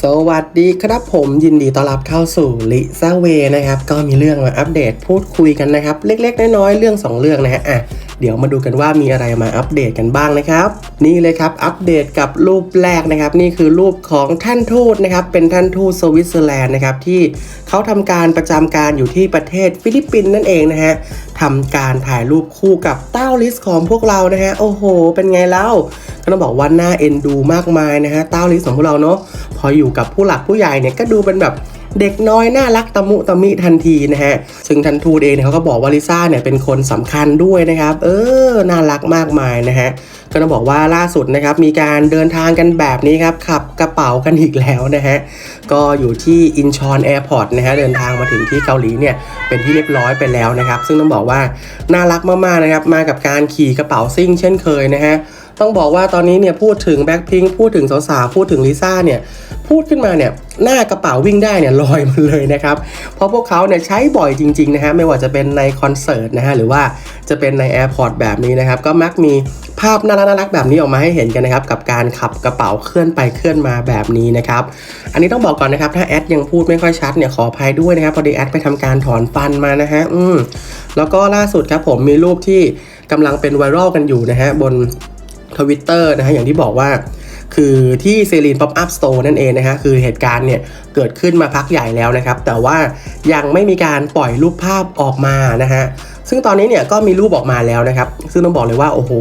สวัสดีครับผมยินดีต้อนรับเข้าสู่ลิซ่าเวนะครับ ก็มีเรื่องมาอัปเดตพูดคุยกันนะครับ เล็กๆ น้อยๆ เรื่อง 2 เรื่องนะฮะอะเดี๋ยวมาดูกันว่ามีอะไรมาอัปเดตกันบ้างนะครับ นี่เลยครับอัปเดตกับรูปแรกนะครับ นี่คือรูปของท่านทูตนะครับ เป็นท่านทูตสวิตเซอร์แลนด์นะครับที่เขาทำการประจำการอยู่ที่ประเทศฟิลิปปินส์นั่นเองนะฮะทำการถ่ายรูปคู่กับเต้าลิสของพวกเรานะฮะโอ้โห เป็นไงเล่าก็ต้องบอกว่าน่าเอ็นดูมากมายนะฮะเต้าลิสของพวกเราเนาะพออยู่กับผู้หลักผู้ใหญ่เนี่ยก็ดูเป็นแบบเด็กน้อยน่ารักตะมุตะมิทันทีนะฮะ ซึ่งทันทูเองเนี่ยเขาก็บอกว่าลิซ่าเนี่ยเป็นคนสำคัญด้วยนะครับ เออ น่ารักมากมายนะฮะ ก็ต้องบอกว่าล่าสุดนะครับ มีการเดินทางกันแบบนี้ครับ ขับกระเป๋ากันอีกแล้วนะฮะ ก็อยู่ที่อินชอนแอร์พอร์ตนะฮะ เดินทางมาถึงที่เกาหลีเนี่ย เป็นที่เรียบร้อยไปแล้วนะครับ ซึ่งต้องบอกว่าน่ารักมากๆนะครับ มากับการขี่กระเป๋าซิ่งเช่นเคยนะฮะ ต้องบอกว่าตอนนี้เนี่ยพูดถึงแบ็คพิงพูดถึงสาวๆพูดถึงลิซ่าเนี่ยพูดขึ้นมาเนี่ยหน้ากระเป๋าวิ่งได้เนี่ยลอยมาเลยนะครับ เพราะพวกเขาเนี่ยใช้บ่อยจริงๆนะฮะไม่ว่าจะเป็นในคอนเสิร์ตนะฮะหรือว่าจะเป็นในแอร์พอร์ตแบบนี้นะครับ ก็มักมีภาพน่ารักๆแบบนี้ออกมาให้เห็นกันนะครับ กับการขับกระเป๋าเคลื่อนไปเคลื่อนมาแบบนี้นะครับ อันนี้ต้องบอกก่อนนะครับ ถ้าแอดยังพูดไม่ค่อยชัดเนี่ยขออภัยด้วยนะครับพอดีแอดไปทำการถอนฟันมานะฮะอืมแล้วก็ล่าสุดครับผมมีรูปที่กำลังเป็นไวรัลกันอยู่นะฮะบน ทวิตเตอร์นะฮะอย่างที่บอกว่าคือที่เซรีนป๊อปอัพสโตร์นั่นเองนะฮะคือเหตุการณ์เนี่ยเกิดขึ้นมาพักใหญ่แล้วนะครับ แต่ว่ายังไม่มีการปล่อยรูปภาพออกมานะฮะซึ่งตอนนี้เนี่ยก็มีรูปออกมาแล้วนะครับ ซึ่งต้องบอกเลยว่าโอ้โห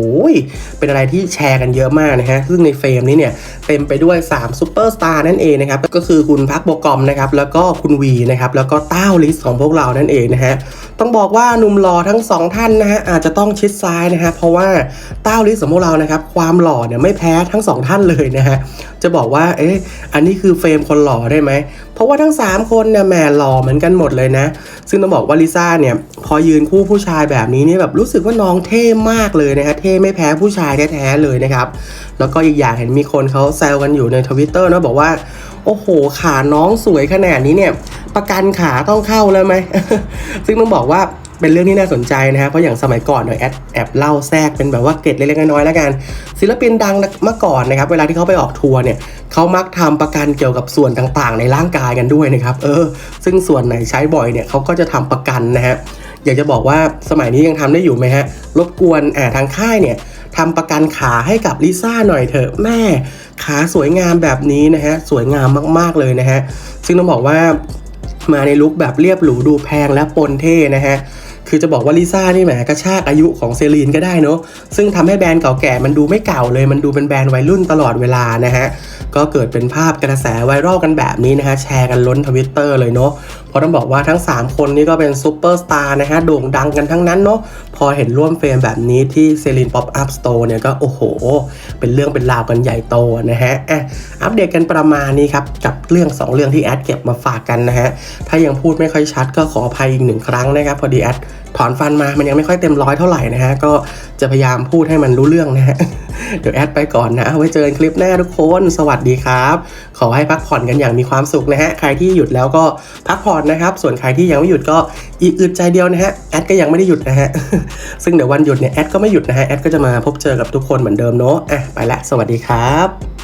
เป็นอะไรที่แชร์กันเยอะมากนะฮะ ซึ่งในเฟรมนี้เนี่ยเต็มไปด้วย3ซูเปอร์สตาร์นั่นเองนะครับ ก็คือคุณพักโบกอมนะครับ แล้วก็คุณวีนะครับ แล้วก็เต้าลิสของพวกเรานั่นเองนะฮะ ต้องบอกว่าหนุ่มหล่อทั้งสองท่านนะฮะอาจจะต้องชิดซ้ายนะฮะ เพราะว่าเต้าลิสของพวกเรานะครับความหล่อเนี่ยไม่แพ้ทั้งสองท่านเลยนะฮะ จะบอกว่า เอ๊ะ อันนี้คือเฟรมคนหล่อได้ไหม เพราะว่าทั้ง 3 คนเนี่ยแหมหล่อเหมือนกันหมดเลยนะ ซึ่งต้องบอกว่าลิซ่าเนี่ยพอยืนคู่ผู้ชายแบบนี้เนี่ยแบบรู้สึกว่าน้องเท่มากเลยนะฮะเท่ไม่แพ้ผู้ชายแท้ๆเลยนะครับ แล้วก็อีกอย่างเห็นมีคนเขาแซวกันอยู่ในทวิตเตอร์นะบอกว่าโอ้โห ขาน้องสวยขนาดนี้เนี่ยประกันขาต้องเข้าแล้วไหม ซึ่งต้องบอกว่าเป็นเรื่องที่น่าสนใจนะฮะเพราะอย่างสมัยก่อนเนี่ยแอดแอบเล่าแทรกเป็นแบบว่าเกร็ดเล็กๆน้อยๆแล้วกัน ศิลปินดังเมื่อก่อนนะครับ เวลาที่เขาไปออกทัวร์เนี่ยเขามักทำประกันเกี่ยวกับส่วนต่างๆ ในร่างกายกันด้วยนะครับ เออ ซึ่งส่วนไหนใช้บ่อยเนี่ยเขาก็จะทำประกันนะฮะ อยากจะบอกว่าสมัยนี้ยังทำได้อยู่ไหมฮะ รบกวนอ่าทางค่ายเนี่ยทำประกันขาให้กับลิซ่าหน่อยเถอะแม่ขาสวยงามแบบนี้นะฮะ สวยงามมากๆเลยนะฮะ ซึ่งต้องบอกว่ามาในลุคแบบเรียบหรูดูแพงและปนเท่นะฮะคือจะบอกว่าลิซ่านี่แหมกระชากอายุของเซรีนก็ได้เนาะซึ่งทำให้แบรนด์เก่าแก่มันดูไม่เก่าเลย มันดูเป็นแบรนด์วัยรุ่นตลอดเวลานะฮะ ก็เกิดเป็นภาพกระแสไวรัลกันแบบนี้นะฮะ แชร์กันล้นทวิตเตอร์เลยเนาะเพราะต้องบอกว่าทั้ง 3 คนนี้ก็เป็นซูเปอร์สตาร์นะฮะโด่งดังกันทั้งนั้นเนาะพอเห็นร่วมเฟรมแบบนี้ที่เซรีนป๊อปอัพสโตร์เนี่ยก็โอ้โห เป็นเรื่องเป็นราวกันใหญ่โตนะฮะอะอัปเดตกันประมาณนี้ครับ กับเรื่อง 2 เรื่องที่แอดเก็บมาฝากกันนะฮะ ถ้ายังพูดไม่ค่อยชัดก็ขออภัยอีกหนึ่งครั้งนะครับพอดีแอด ถอนฟันมา มันยังไม่ค่อยเต็มร้อยเท่าไหร่นะฮะ ก็จะพยายามพูดให้มันรู้เรื่องนะฮะ เดี๋ยวแอดไปก่อนนะเอาไว้เจอกันคลิปหน้าทุกคน สวัสดีครับ ขอให้พักผ่อนกันอย่างมีความสุขนะฮะ ใครที่หยุดแล้วก็พักผ่อนนะครับ ส่วนใครที่ยังไม่หยุดก็อีกอึดใจเดียวนะฮะ แอดก็ยังไม่ได้หยุดนะฮะ ซึ่งเดี๋ยววันหยุดเนี่ยแอดก็ไม่หยุดนะฮะ แอดก็จะมาพบเจอกับทุกคนเหมือนเดิมเนาะ อะ ไปละ สวัสดีครับ